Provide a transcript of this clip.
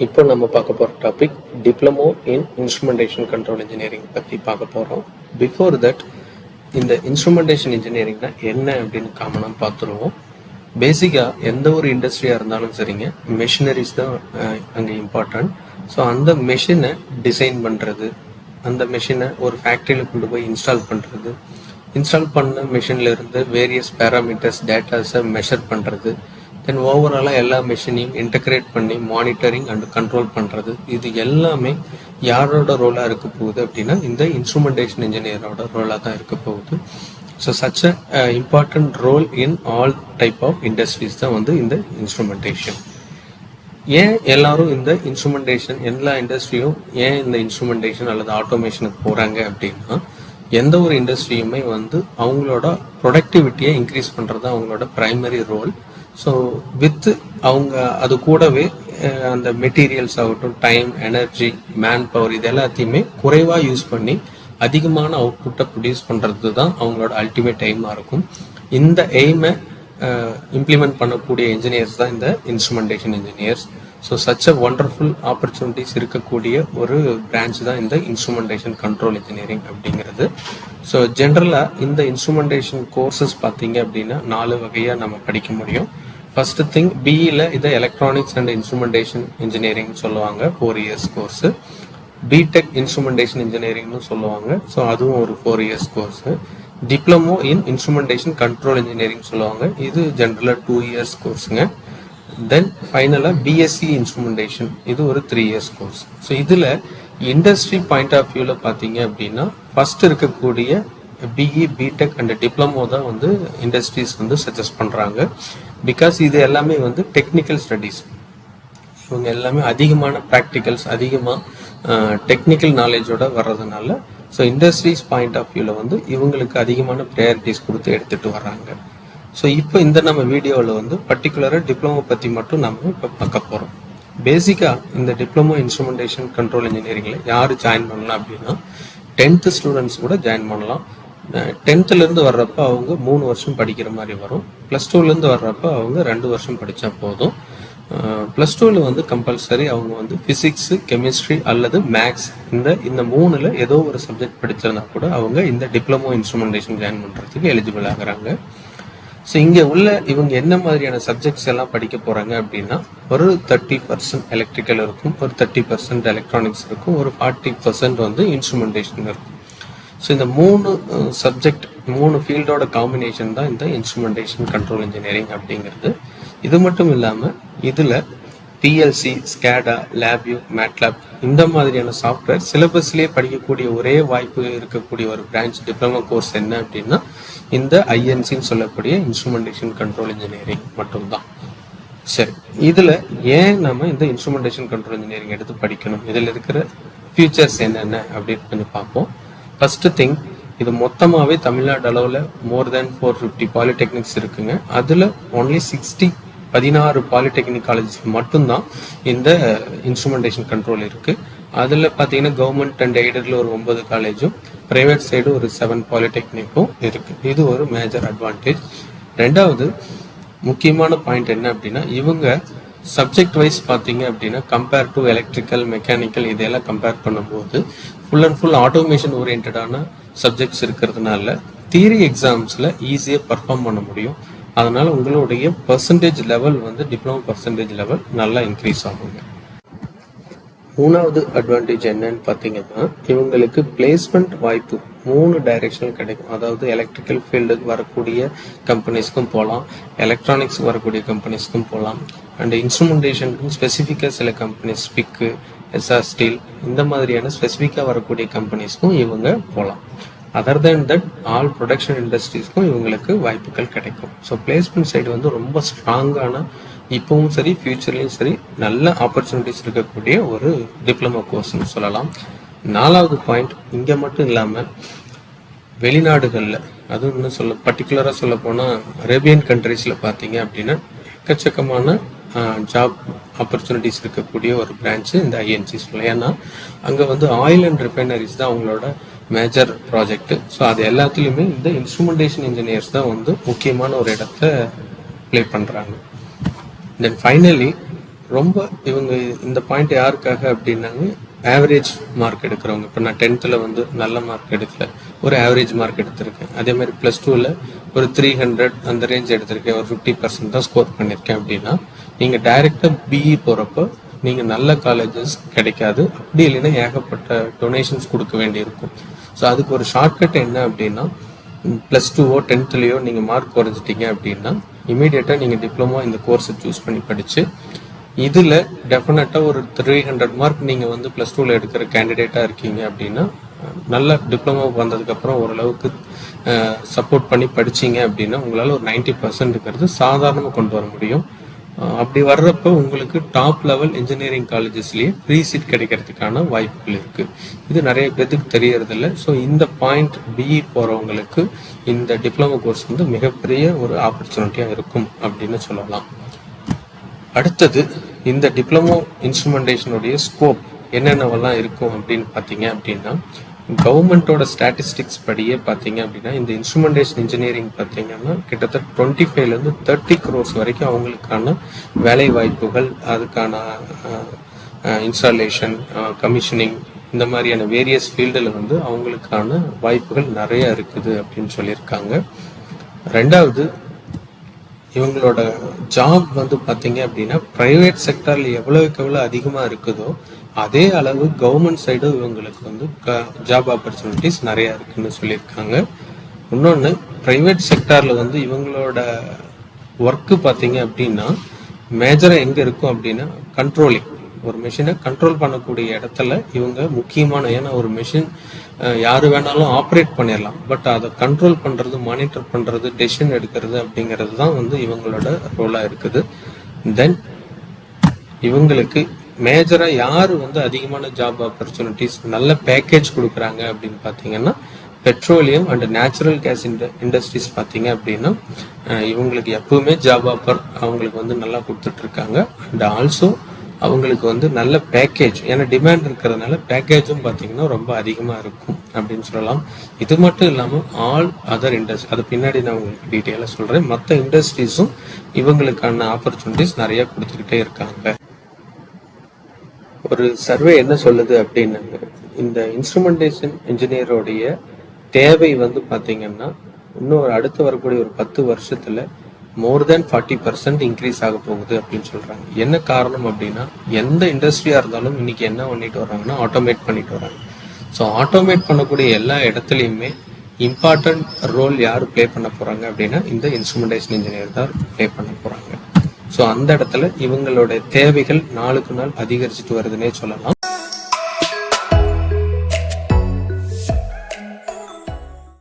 இப்போ நம்ம பார்க்க போகிற topic diploma in instrumentation control engineering பற்றி பார்க்க போகிறோம் பிஃபோர் தட் இந்த இன்ஸ்ட்ருமெண்டேஷன் இன்ஜினியரிங்னா என்ன அப்படின்னு காமனாக பார்த்துருவோம். பேசிக்காக எந்த ஒரு இண்டஸ்ட்ரியாக இருந்தாலும் சரிங்க மெஷினரிஸ் தான் அங்கே இம்பார்ட்டன்ட் ஸோ அந்த மெஷினை டிசைன் பண்ணுறது அந்த மெஷினை ஒரு ஃபேக்ட்ரியில் கொண்டு போய் இன்ஸ்டால் பண்ணுறது இன்ஸ்டால் பண்ண மெஷின்ல இருந்து வேரியஸ் பேராமீட்டர்ஸ் டேட்டாஸை மெஷர் பண்ணுறது தென் ஓவராலாக எல்லா மெஷினையும் இன்டகிரேட் பண்ணி மானிட்டரிங் அண்ட் கண்ட்ரோல் பண்ணுறது இது எல்லாமே யாரோட ரோலாக இருக்க போகுது அப்படின்னா இந்த இன்ஸ்ட்ருமெண்டேஷன் இன்ஜினியரோட ரோலாக தான் இருக்க போகுது. So such a important role in all type of industries தான் வந்து இந்த இன்ஸ்ட்ருமெண்டேஷன் ஏன் எல்லாரும் இந்த இன்ஸ்ட்ருமெண்டேஷன் எல்லா இண்டஸ்ட்ரியும் ஏன் இந்த இன்ஸ்ட்ருமெண்டேஷன் அல்லது ஆட்டோமேஷனுக்கு போகிறாங்க அப்படின்னா எந்த ஒரு இண்டஸ்ட்ரியுமே வந்து அவங்களோட ப்ரொடக்டிவிட்டியை இன்க்ரீஸ் பண்ணுறது அவங்களோட ப்ரைமரி ரோல் ஸோ வித் அவங்க அது கூடவே அந்த மெட்டீரியல்ஸ் ஆகட்டும் டைம் எனர்ஜி மேன் பவர் இது எல்லாத்தையுமே குறைவாக யூஸ் பண்ணி அதிகமான அவுட்புட்டை ப்ரொடியூஸ் பண்ணுறது தான் அவங்களோட அல்டிமேட் எய்மாக இருக்கும். இந்த எய்மை இம்ப்ளிமெண்ட் பண்ணக்கூடிய இன்ஜினியர்ஸ் தான் இந்த instrumentation engineers so such a wonderful opportunities இருக்கக்கூடிய ஒரு பிரான்ச் தான் இந்த இன்ஸ்ட்ருமெண்டேஷன் கண்ட்ரோல் இன்ஜினியரிங் அப்படிங்கிறது. ஸோ ஜென்ரலாக இந்த இன்ஸ்ட்ருமெண்டேஷன் கோர்சஸ் பார்த்தீங்க அப்படின்னா நாலு வகையாக நம்ம படிக்க முடியும். ஃபர்ஸ்ட் திங் பிஇல இதை எலக்ட்ரானிக்ஸ் அண்ட் இன்ஸ்ட்ருமெண்டேஷன் இன்ஜினியரிங் சொல்லுவாங்க four years course BTech instrumentation இன்ஜினியரிங்னு சொல்லுவாங்க. ஸோ அதுவும் ஒரு four years course diploma in instrumentation control engineering சொல்லுவாங்க. இது ஜென்ரலாக டூ இயர்ஸ் கோர்ஸுங்க தென் ஃபைனலாக பிஎஸ்சி இன்ஸ்ட்ருமெண்டேஷன் இது ஒரு த்ரீ இயர்ஸ் கோர்ஸ் ஸோ இதில் இண்டஸ்ட்ரி பாயிண்ட் ஆஃப் வியூவில் பார்த்தீங்க அப்படின்னா ஃபர்ஸ்ட் இருக்கக்கூடிய பிஇ பிடெக் அண்ட் டிப்ளமோ தான் வந்து இண்டஸ்ட்ரீஸ் வந்து சஜஸ்ட் பண்ணுறாங்க பிகாஸ் இது எல்லாமே வந்து டெக்னிக்கல் ஸ்டடீஸ் இவங்க எல்லாமே அதிகமான ப்ராக்டிக்கல்ஸ் அதிகமாக டெக்னிக்கல் நாலேஜோட வர்றதுனால ஸோ இண்டஸ்ட்ரீஸ் பாயிண்ட் ஆஃப் வியூவில் வந்து இவங்களுக்கு அதிகமான ப்ரையாரிட்டிஸ் கொடுத்து எடுத்துகிட்டு வர்றாங்க. ஸோ இப்போ இந்த நம்ம வீடியோவில் வந்து பர்டிகுலராக டிப்ளமோ பற்றி மட்டும் நம்ம இப்போ பார்க்க போகிறோம் பேசிக்காக இந்த டிப்ளமோ இன்ஸ்ட்ருமெண்டேஷன் கண்ட்ரோல் இன்ஜினியரிங்கில் யார் ஜாயின் பண்ணலாம் அப்படின்னா டென்த்து ஸ்டூடெண்ட்ஸ் கூட ஜாயின் பண்ணலாம். டென்த்துலேருந்து வர்றப்ப அவங்க மூணு வருஷம் படிக்கிற மாதிரி வரும். ப்ளஸ் டூலேருந்து வர்றப்ப அவங்க ரெண்டு வருஷம் படித்தா போதும். ப்ளஸ் டூவில் வந்து கம்பல்சரி அவங்க வந்து ஃபிசிக்ஸு கெமிஸ்ட்ரி அல்லது மேக்ஸ் இந்த இந்த மூணில் ஏதோ ஒரு சப்ஜெக்ட் படிச்சிருந்தா கூட அவங்க இந்த டிப்ளமோ இன்ஸ்ட்ருமெண்டேஷன் ஜாயின் பண்ணுறதுக்கு எலிஜிபிள் ஆகுறாங்க. ஸோ இங்கே உள்ள இவங்க என்ன மாதிரியான சப்ஜெக்ட்ஸ் எல்லாம் படிக்க போகிறாங்க அப்படின்னா ஒரு தேர்ட்டி பர்சன்ட் எலக்ட்ரிக்கல் இருக்கும் ஒரு தேர்ட்டி பர்சன்ட் எலக்ட்ரானிக்ஸ் இருக்கும் ஒரு ஃபார்ட்டி பர்சன்ட் வந்து இன்ஸ்ட்ருமெண்டேஷன் இருக்கும். ஸோ இந்த மூணு சப்ஜெக்ட் மூணு ஃபீல்டோட காம்பினேஷன் தான் இந்த இன்ஸ்ட்ருமெண்டேஷன் கண்ட்ரோல் இன்ஜினியரிங் அப்படிங்கிறது. இது மட்டும் இல்லாமல் இதில் பிஎல்சி ஸ்கேடா லேப்யூ மேட்லாப் இந்த மாதிரியான சாஃப்ட்வேர் சிலபஸ்லேயே படிக்கக்கூடிய ஒரே வாய்ப்பு இருக்கக்கூடிய ஒரு பிரான்ச் டிப்ளமோ கோர்ஸ் என்ன அப்படின்னா இந்த ஐஎன்சின்னு சொல்லக்கூடிய இன்ஸ்ட்ருமெண்டேஷன் கண்ட்ரோல் இன்ஜினியரிங் மட்டும்தான். சரி இதில் ஏன் நம்ம இந்த இன்ஸ்ட்ருமெண்டேஷன் கண்ட்ரோல் இன்ஜினியரிங் எடுத்து படிக்கணும்? இதில் இருக்கிற ஃபியூச்சர்ஸ் என்னென்ன அப்படின்னு கொஞ்சம் பார்ப்போம். ஃபஸ்ட்டு திங் இது மொத்தமாகவே தமிழ்நாடு அளவில் more than four fifty polytechnics இருக்குங்க. அதில் ஒன்லி சிக்ஸ்டி பதினாறு பாலிடெக்னிக் காலேஜஸ் மட்டும்தான் இந்த இன்ஸ்ட்ருமெண்டேஷன் கண்ட்ரோல் இருக்குது அதில் பார்த்தீங்கன்னா கவர்மெண்ட் அண்ட் எய்டட்ல ஒரு ஒன்பது காலேஜும் ப்ரைவேட் சைடு ஒரு செவன் பாலிடெக்னிக்கும் இருக்குது இது ஒரு மேஜர் அட்வான்டேஜ் ரெண்டாவது முக்கியமான பாயிண்ட் என்ன அப்படின்னா இவங்க சப்ஜெக்ட் வைஸ் பார்த்தீங்க அப்படின்னா கம்பேர் டு எலக்ட்ரிக்கல் மெக்கானிக்கல் இதையெல்லாம் கம்பேர் பண்ணும்போது ஃபுல் அண்ட் ஃபுல் ஆட்டோமேஷன் ஓரியன்டான சப்ஜெக்ட்ஸ் இருக்கிறதுனால தியரி எக்ஸாம்ஸில் ஈஸியாக பர்ஃபார்ம் பண்ண முடியும். அதனால் உங்களுடைய பர்சன்டேஜ் லெவல் வந்து டிப்ளமோ பர்சன்டேஜ் லெவல் நல்லா இன்க்ரீஸ் ஆகுங்க. மூணாவது அட்வான்டேஜ் என்னன்னு பார்த்தீங்கன்னா இவங்களுக்கு பிளேஸ்மெண்ட் வாய்ப்பு மூணு டைரக்ஷன் கிடைக்கும். அதாவது எலக்ட்ரிக்கல் ஃபீல்டுக்கு வரக்கூடிய கம்பெனிஸ்க்கும் போகலாம் எலக்ட்ரானிக்ஸ் வரக்கூடிய கம்பெனிஸ்க்கும் போகலாம் அண்ட் இன்ஸ்ட்ருமெண்டேஷனுக்கும் ஸ்பெசிஃபிக்காக சில கம்பெனிஸ் பிக்கு எஸ்ஆர் ஸ்டீல் இந்த மாதிரியான ஸ்பெசிஃபிக்காக வரக்கூடிய கம்பெனிஸ்க்கும் இவங்க போகலாம் other than that all production இண்டஸ்ட்ரீஸ்க்கும் இவங்களுக்கு வாய்ப்புகள் கிடைக்கும். ஸோ பிளேஸ்மெண்ட் சைடு வந்து ரொம்ப ஸ்ட்ராங்கான இப்போவும் சரி ஃபியூச்சர்லயும் சரி நல்ல ஆப்பர்ச்சுனிட்டிஸ் இருக்கக்கூடிய ஒரு டிப்ளமோ கோர்ஸ்னு சொல்லலாம். நாலாவது பாயிண்ட் இங்கே மட்டும் இல்லாமல் வெளிநாடுகளில் அதுவும் இன்னும் சொல்ல பர்டிகுலராக சொல்ல போனால் அரேபியன் கண்ட்ரீஸில் பார்த்தீங்க அப்படின்னா எக்கச்சக்கமான ஜாப் ஆப்பர்ச்சுனிட்டிஸ் இருக்கக்கூடிய ஒரு பிரான்ச்சு இந்த ஐஎன்சி சொல்லலாம் ஏன்னா அங்கே வந்து ஆயில் அண்ட் ரிஃபைனரிஸ் தான் அவங்களோட மேஜர் ப்ராஜெக்ட் ஸோ அது எல்லாத்துலேயுமே இந்த இன்ஸ்ட்ருமெண்டேஷன் இன்ஜினியர்ஸ் தான் வந்து முக்கியமான ஒரு இடத்த ப்ளே பண்ணுறாங்க தென் ஃபைனலி ரொம்ப இவங்க இந்த பாயிண்ட் யாருக்காக அப்படின்னாங்க ஆவரேஜ் மார்க் எடுக்கிறவங்க. இப்போ நான் டென்த்தில் வந்து நல்ல மார்க் எடுக்கல. ஒரு ஆவரேஜ் மார்க் எடுத்திருக்கேன். அதே மாதிரி ப்ளஸ் டூவில் ஒரு த்ரீ ஹண்ட்ரட் அந்த ரேஞ்ச் எடுத்திருக்கேன். ஒரு ஃபிஃப்டி பர்சன்ட் தான் ஸ்கோர் பண்ணியிருக்கேன் அப்படின்னா நீங்கள் டைரெக்டாக பிஇ போகிறப்போ நீங்கள் நல்ல காலேஜஸ் கிடைக்காது. அப்படி இல்லைன்னா ஏகப்பட்ட டொனேஷன்ஸ் கொடுக்க வேண்டியிருக்கும். ஸோ அதுக்கு ஒரு ஷார்ட்கட் என்ன அப்படின்னா ப்ளஸ் டூவோ டென்த்துலேயோ நீங்கள் மார்க் குறைஞ்சிட்டீங்க அப்படின்னா இமீடியட்டாக நீங்கள் டிப்ளமோ இந்த கோர்ஸை சூஸ் பண்ணி படித்து இதில் டெஃபினட்டாக ஒரு த்ரீ ஹண்ட்ரட் மார்க் நீங்கள் வந்து ப்ளஸ் டூவில் எடுக்கிற கேண்டிடேட்டாக இருக்கீங்க அப்படின்னா நல்ல டிப்ளமோவுக்கு வந்ததுக்கப்புறம் ஓரளவுக்கு சப்போர்ட் பண்ணி படிச்சீங்க அப்படின்னா உங்களால் ஒரு நைன்டி பர்சன்ட்ங்கிறது சாதாரணமாக கொண்டு வர முடியும். அப்படி வர்றப்ப உங்களுக்கு டாப் லெவல் இன்ஜினியரிங் காலேஜஸ்லேயே ஃப்ரீ சீட் கிடைக்கிறதுக்கான வாய்ப்புகள் இருக்குது இது நிறைய பேர்த்துக்கு தெரியறதில்ல. ஸோ இந்த பாயிண்ட் பிஇ போகிறவங்களுக்கு இந்த டிப்ளமோ கோர்ஸ் வந்து மிகப்பெரிய ஒரு ஆப்பர்ச்சுனிட்டியாக இருக்கும் அப்படின்னு சொல்லலாம். அடுத்தது இந்த டிப்ளமோ இன்ஸ்ட்ருமெண்டேஷனுடைய ஸ்கோப் என்னென்னவெல்லாம் இருக்கும் அப்படின்னு பார்த்தீங்க அப்படின்னா கவர்மெண்ட்டோட ஸ்டாட்டிஸ்டிக்ஸ் படியே பார்த்தீங்க அப்படின்னா இந்த இன்ஸ்ட்ருமெண்டேஷன் இன்ஜினியரிங் பார்த்தீங்கன்னா கிட்டத்தட்ட டுவெண்ட்டி ஃபைவ்லேருந்து தேர்ட்டி க்ரோஸ் வரைக்கும் அவங்களுக்கான வேலை வாய்ப்புகள் அதுக்கான இன்ஸ்டாலேஷன் கமிஷனிங் இந்த மாதிரியான வேரியஸ் ஃபீல்டில் வந்து அவங்களுக்கான வாய்ப்புகள் நிறையா இருக்குது அப்படின்னு சொல்லியிருக்காங்க. ரெண்டாவது இவங்களோட ஜாப் வந்து பார்த்தீங்க அப்படின்னா ப்ரைவேட் செக்டரில் எவ்வளவுக்கு எவ்வளோ அதிகமாக இருக்குதோ அதே அளவு கவர்மெண்ட் சைடும் இவங்களுக்கு வந்து ஜாப் ஆப்பர்ச்சுனிட்டிஸ் நிறைய இருக்குன்னு சொல்லியிருக்காங்க. இன்னொன்று ப்ரைவேட் செக்டாரில் வந்து இவங்களோட ஒர்க்கு பார்த்தீங்க அப்படின்னா மேஜராக எங்கே இருக்கும் அப்படின்னா கண்ட்ரோலிங் ஒரு மிஷினை கண்ட்ரோல் பண்ணக்கூடிய இடத்துல இவங்க முக்கியமான ஏன்னா ஒரு மிஷின் யார் வேணாலும் ஆப்ரேட் பண்ணிடலாம். பட் அதை கண்ட்ரோல் பண்ணுறது மானிட்டர் பண்ணுறது டெசிஷன் எடுக்கிறது அப்படிங்கிறது தான் வந்து இவங்களோட ரோலாக இருக்குது. தென் இவங்களுக்கு மேஜராக யார் வந்து அதிகமான ஜாப் ஆப்பர்ச்சுனிட்டிஸ் நல்ல பேக்கேஜ் கொடுக்குறாங்க அப்படின்னு பார்த்தீங்கன்னா petroleum and natural gas industries பார்த்தீங்க அப்படின்னா இவங்களுக்கு எப்பவுமே ஜாப் ஆஃபர் அவங்களுக்கு வந்து நல்லா கொடுத்துட்ருக்காங்க. அண்ட் ஆல்சோ அவங்களுக்கு வந்து நல்ல பேக்கேஜ் ஏன்னா டிமாண்ட் இருக்கிறதுனால பேக்கேஜும் பார்த்தீங்கன்னா ரொம்ப அதிகமாக இருக்கும் அப்படின்னு சொல்லலாம். இது மட்டும் இல்லாமல் ஆல் அதர் இண்டஸ்ட்ரி அது பின்னாடி நான் உங்களுக்கு டீட்டெயிலாக சொல்கிறேன் மற்ற இண்டஸ்ட்ரீஸும் இவங்களுக்கான ஆப்பர்ச்சுனிட்டிஸ் நிறையா கொடுத்துக்கிட்டே இருக்காங்க. ஒரு சர்வே என்ன சொல்லுது அப்படின்னாங்க இந்த இன்ஸ்ட்ருமெண்டேஷன் இன்ஜினியரோடைய தேவை வந்து பார்த்தீங்கன்னா இன்னும் ஒரு அடுத்து வரக்கூடிய ஒரு பத்து வருஷத்துல more than forty percent increase ஆக போகுது அப்படின்னு சொல்றாங்க. என்ன காரணம் அப்படின்னா எந்த இண்டஸ்ட்ரியா இருந்தாலும் இன்னைக்கு என்ன பண்ணிட்டு வர்றாங்கன்னா ஆட்டோமேட் பண்ணிட்டு வராங்க ஸோ ஆட்டோமேட் பண்ணக்கூடிய எல்லா இடத்துலையுமே இம்பார்ட்டன்ட் ரோல் யார் ப்ளே பண்ண போறாங்க அப்படின்னா இந்த இன்ஸ்ட்ருமெண்டேஷன் இன்ஜினியர் தான் ப்ளே பண்ண போறாங்க. ஸோ அந்த இடத்துல இவங்களோட தேவைகள் நாளுக்கு நாள் அதிகரிச்சுட்டு வருதுன்னே சொல்லலாம்.